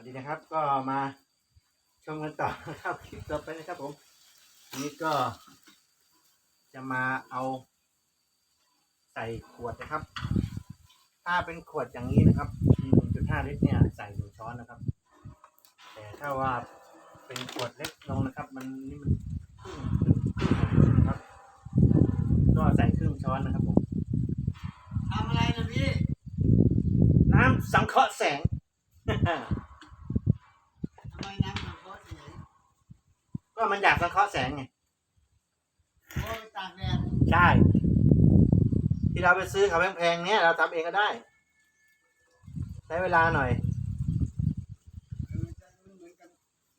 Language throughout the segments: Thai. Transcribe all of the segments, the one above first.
วัสดีนะครับ ก็มาชมกันต่อนะครับคลิปต่อไปนะครับผมอันนี้ก็จะมาเอาใส่ขวดนะครับ ถ้าเป็นขวดอย่างนี้นะครับ1.5ลิตรเนี่ยใส่หนึ่งช้อนนะครับ แต่ถ้าว่าเป็นขวดเล็กลงนะครับ มันนี่มันครึ่งครึ่งครึ่งของลิตรนะครับ ก็ใส่ครึ่งช้อนนะครับผมทำอะไรนะพี่ น้ำสังเคราะห์แสง ทำไมน้ำมันโคตรเสีย ก็มันอยากสังเคราะห์แสงไงโอ้ยตากแดดใช่ ที่เราไปซื้อเขาแพงๆเนี่ยเราทำเองก็ได้ ใช้เวลาหน่อย มันจะมันเหมือนกับ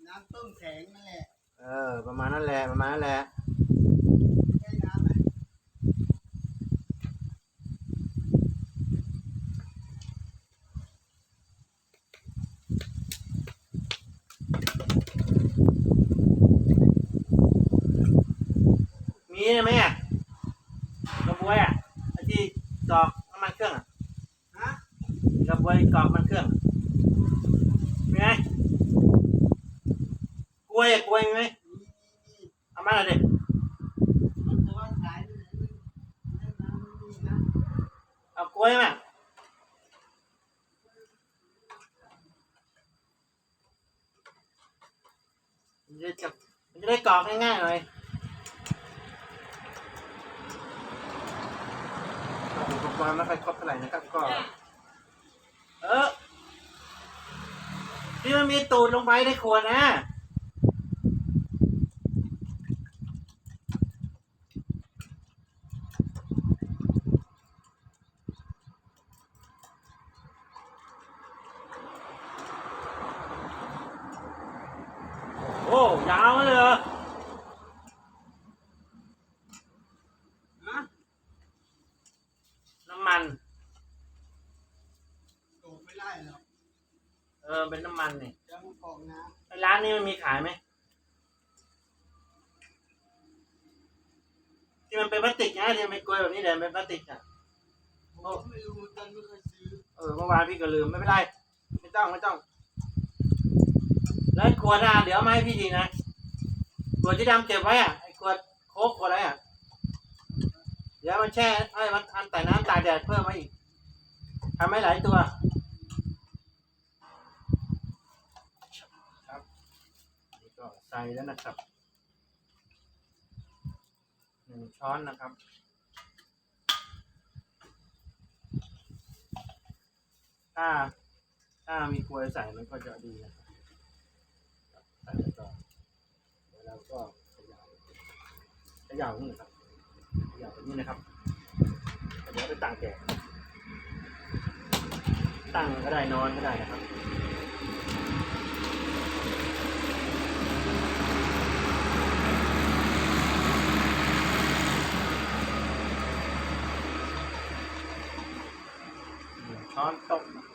น้ำต้มแสงนั่นแหละ เออ ประมาณนั้นแหละประมาณนั้นแหละ ใช้น้ำอะ มีไหมอะกระบวยอะไอ้ที่กรอกน้ำมัน เครื่องอะฮะกระบวยกรอกน้ำมันเครื่องมีไหมกล้วยกล้วยมีไหมมีมีมีเอามาหน่อยดิเอากล้วยมามันจะได้มันจะได้กรอกง่ายๆหน่อย อุปกรณ์ไม่ค่อยครบเท่าไหร่นะครับก็ เออ ตูดลงไปในขวดนะ โอ้ยาวเลยเหรอ ฮะ น้ำมัน โตกไม่ได้หรอก เออ เป็นน้ำมันนี่ จะมันกรอกน้ ไอ้ร้านนี้มันมีขาย ไหมที่มันเป็นพลาสติกนะที่มันเป็นกลวยแบบนี้เลยเป็นพลาสติกอะำผมไม่รู้เหมือนกันไม่เคยซื้อเออเมื่อวานพี่ก็ลืมไม่เป็นไรไม่ต้องไม่ต้อง แล้วไอ้ขวดอะเดี๋ยวเอามาให้พี่ดีนะขวดที่ดำเก็บไว้อะไอ้ขวดโค้กขวดอะไรอะเดี๋ยวมันแช่ไอ้ยมันอันแต่น้ำตากแดดเพิ่มมาอีกทำให้หลายตัว ครับนี่ ก็ใส่แล้วนะครับหนึ่งช้อนนะครับถ้าถ้ามีกล้วยใส่มันก็จะดีนะครับใส่แล้วก็แล้วเราก็ขยาวขยาวนี่นะครับขยาวแบบนี้นะครับเดี๋ยวไปตั้งแกะตั้งก็ได้นอนก็ได้นะครับ หนึ่งช้อนโต๊ะ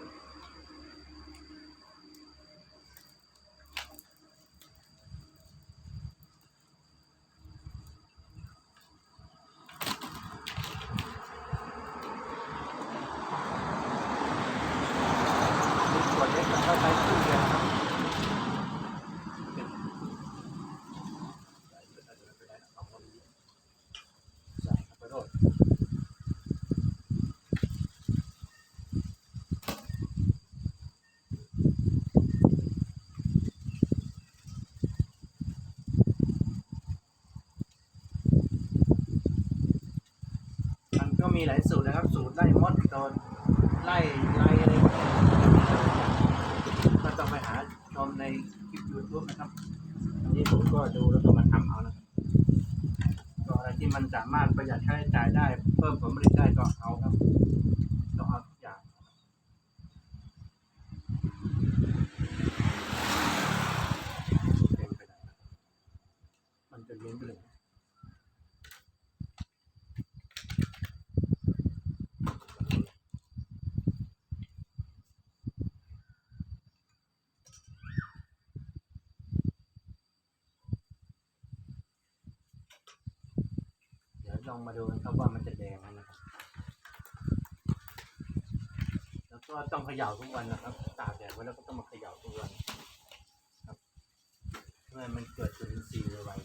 ขวดเล็กเข้าไปครึ่งเดียวนะครับใส่เข้าไปโรย มีหลายสูตรนะครับ สูตรไล่มดโดนไล่ไล่อะไรก็ต้องไปหาชมในคลิปยูทูบนะครับอันนี้ผมก็ดูแล้วก็มาทำเอานะครับก็อะไรที่มันสามารถประหยัดค่าใช้จ่ายได้ เพิ่มผลผลิตได้ก็เอาครับต้องเอาทุกอย่างเป็นไปได้ครับมันจะเลี้ยงไปเลย เดี๋ยว ลองมาดูกันครับว่ามันจะแดงไหมนะครับ แล้วก็ต้องเขย่าทุกวันนะครับ ตากแดดไว้แล้วก็ต้องมาเขย่าทุกวันครับเพื่อมันเกิดจุลินทรีย์ไวๆ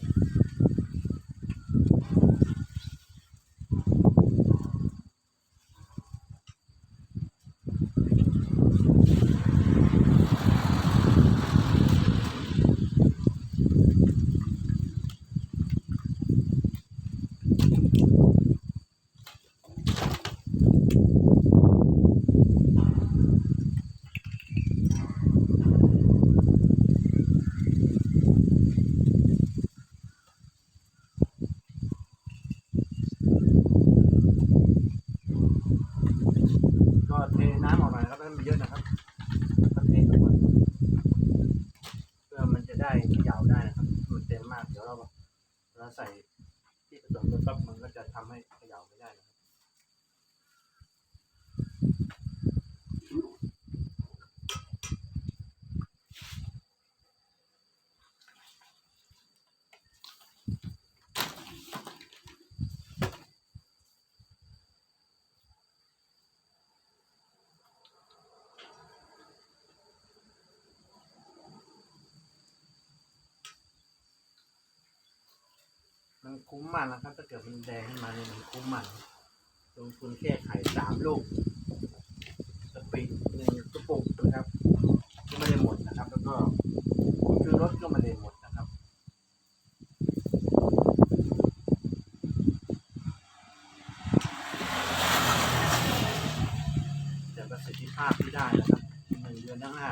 ก็เทน้ำออกหน่อยนะครับให้มันเยอะนะครับก็เทออกมาเพื่อมันจะได้เขย่าได้นะครับถ้ามันเต็มมากเดี๋ยวเราเราใส่ที่ผสมกันปั๊บมันก็จะทำให้เขย่าไม่ได้นะครับ มัน คุ้มมันนะครับ ถ้าเกิดมันแดงขึ้นมาเนี่ยมันคุ้มมันลงทุนแค่ไข่สามลูกสปีดหนึ่งกระปุกนะครับก็ไม่ได้หมดนะครับ แล้วก็ผงชูรสก็ไม่ได้หมดนะครับ แต่ประสิทธิภาพที่ได้นะครับหนึ่งเดือนข้างหน้า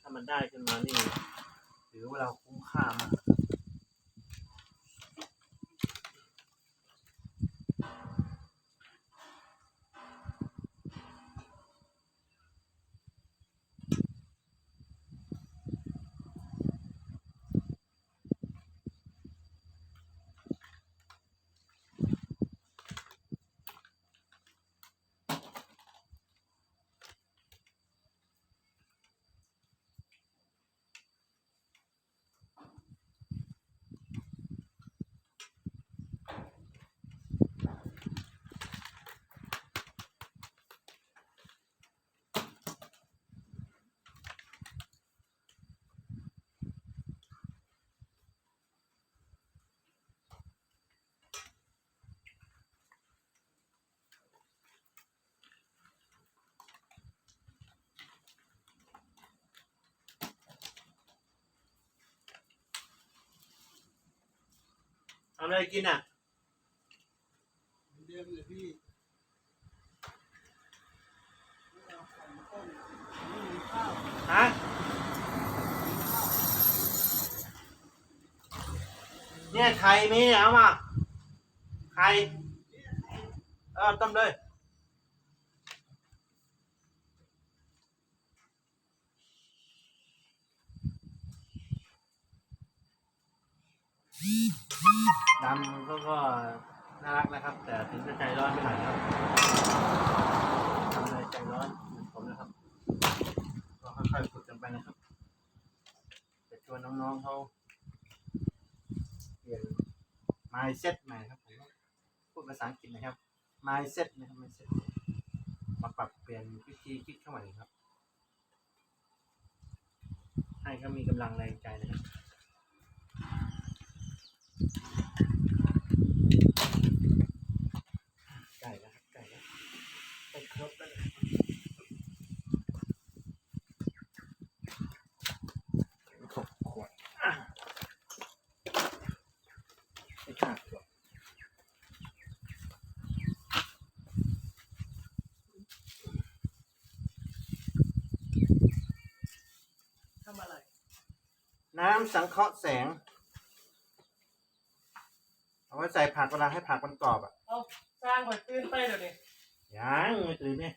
ถ้ามันได้ขึ้นมานี่ถือว่าเราคุ้มค่ามาก เอาอะไรกินอะเหมือนเดิมเลยพี่ไม่เอาไข่มาต้มไม่มีข้าวฮะเนี่ยไข่มีเนี่ยเอามาไข่เออต้มเลย ดำก็ก็น่ารักนะครับ แต่ถึงจะใจร้อนไม่หน่อยครับทำอะไรใจร้อนเหมือนผมนะครับก็ค่อยๆฝึกกันไปนะครับจะชวนน้องๆเขาเปลี่ยน mindset ใหม่ครับผมพูดภาษาอังกฤษนะครับ mindset นะครับ mindset มาปรับเปลี่ยนวิธีคิดเข้าใหม่ครับ ให้เขามีกำลังแรงใจนะครับ ไก่แล้วไก่แล้วไปครบแล้วหกขวดไม่ขาดหรอกทำอะไร น้ำสังเคราะห์แสง ใส่ผักเวลาให้ผักมันกรอบอะเอาสร้างหอยตื้นไปเดี๋ยวนี้ยังไม่ตื่นเนี่ย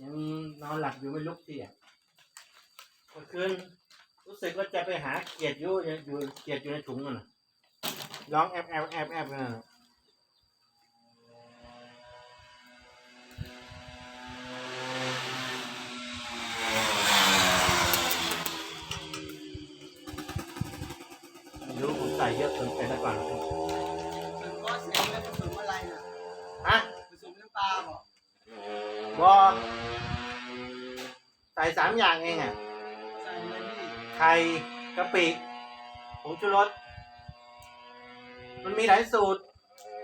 ยังนอนหลับอยู่ไม่ลุกทีอะเมื่อคืนรู้สึกว่าจะไปหาเขียดอยู่อยู่เขียดอยู่ในถุงนั่นน่ะร้องแอบแอบแอบแอบกันน่ะไม่รู้ผมใส่เยอะเกินไปแล้วก่อนเป็น สมอะไรน่ะฮะผสมน้ำปลาบอกบอสามอย่างเองอะใส่เลยพี่ไข่กะปิผงชูรสมันมีหลายสูตร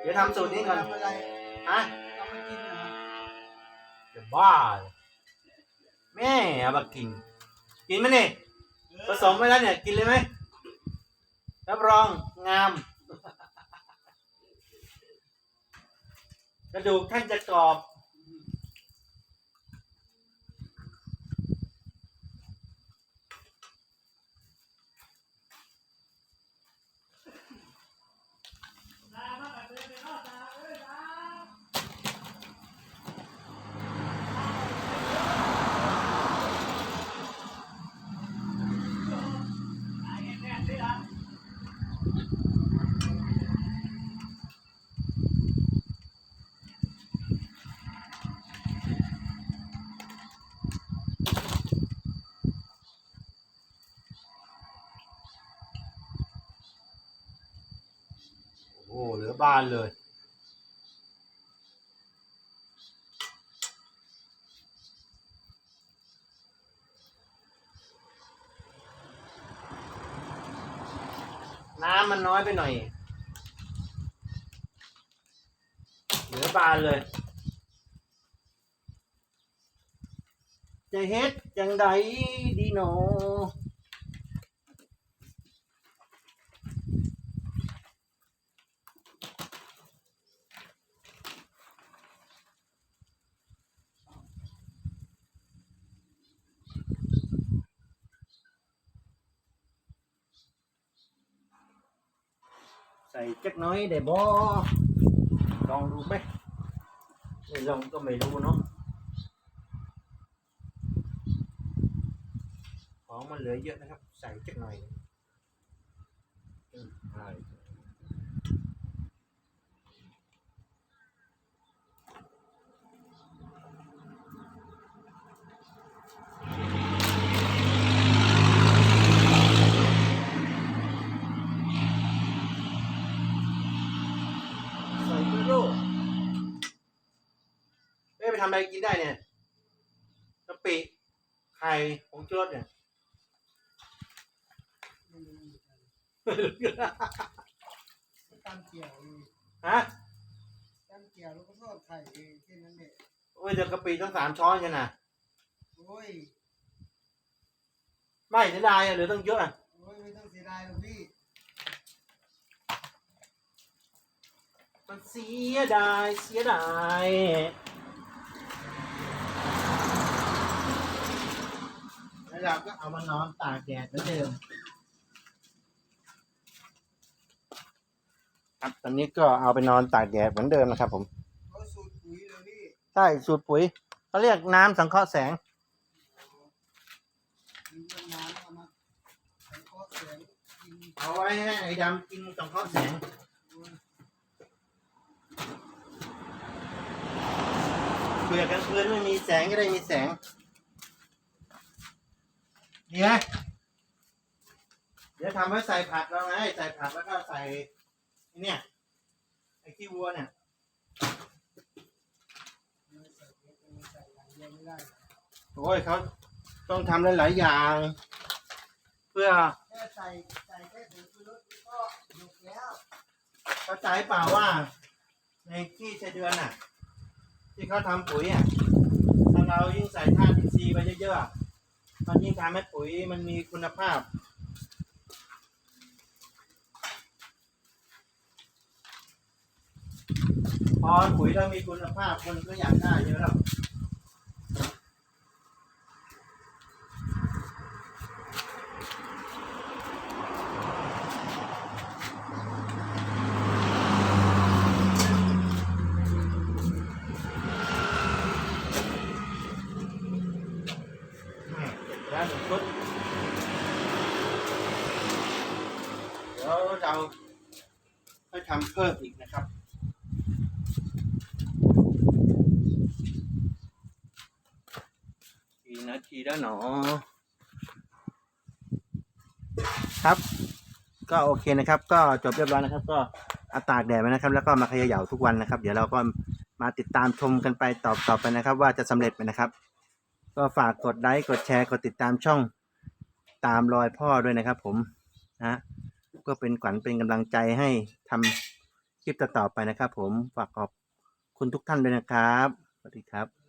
เดี๋ยวทำสูตรนี้ก่อนทำอะไรฮะเอามากินนะครับจะบ้าเหรอแม่เอามากิน กินไหมนี่ผสมไว้แล้วเนี่ย กินเลยไหมรับรองงาม กระดูกท่านจะกรอบ บานเลย น้ำมันน้อยไปหน่อยเหลือบานเลย จะเฮ็ดจังใดดีหนอ จักหน้อยได้บ่ลองดูไหมไม่ลองก็ไม่รู้เนาะของมันเหลือเยอะนะครับ ใส่จักหน่อยอืมใช่ใส่ไปโลเอ้ยไป ทำอะไรกินได้เนี่ยกะปิไข่ผงชูรสเนี่ยไม่รู้เหมือนกันก็ตำเกี่ยวเองฮะตำเกี่ยวแล้วก็ทอดไข่เองแค่นั้นแหละโอ้ยเดี๋ยวกะปิต้องสามช้อนกันนะโอ้ยไม่เสียดายอะหรือต้องเยอะอะโอ้ยไม่ต้องเสียดายหรอกพี่มันเสียดายเสียดายแล้ว เราก็เอามานอนตากแดดเหมือนเดิมครับตอนนี้ก็เอาไปนอนตากแดดเหมือนเดิมนะครับ ผมเขาสูตรปุ๋ยเลยพี่ใช่สูตรปุ๋ยเขาเรียกน้ำสังเคราะห์แสง มีต้นน้ำเอามาสังเคราะห์แสงกินเอาไว้ให้ไอ้ดำกินสังเคราะห์แสงโอ้ยเผื่อกลางคืนไม่มีแสงก็ได้มีแสง ดีไหมเดี๋ยวทำไว้ใส่ผักเราไงใส่ผักแล้วก็ใส่ไอ้เนี่ยไอ้ขี้วัวเนี่ยโอ้ยเขาต้องทำหลายๆอย่าง เพื่อแค่ใส่ใส่แค่ผงชูรสก็หยุดแล้วเข้าใจเปล่าว่า ในขี้ไส้เดือนน่ะ ที่เขาทำปุ๋ยอะถ้าเรายิ่งใส่ธาตุอินทรีย์ไปเยอะๆ ตอนยิ่งทำให้ปุ๋ยมันมีคุณภาพ พอปุ๋ยเรามีคุณภาพคนก็อยากได้เยอะแล้วแม่เสร็จแล้วหนึ่งชุดเดี๋ยว เราค่อยทำเพิ่มอีกนะครับกี่นาทีแล้วหนอ ครับ ก็โอเคนะครับ ก็จบเรียบร้อยนะครับ ก็อาตากแดดไว้นะครับ แล้วก็มาเขย่าทุกวันนะครับ เดี๋ยวเราก็มาติดตามชมกันไปต่อต่อไปนะครับ ว่าจะสำเร็จไหมนะครับ ก็ฝากกดไลค์กดแชร์กดติดตามช่องตามรอยพ่อด้วยนะครับ ผมนะ ก็เป็นขวัญเป็นกำลังใจให้ทำคลิปต่อๆไปนะครับ ผมฝากขอบคุณทุกท่านด้วยนะครับสวัสดีครับ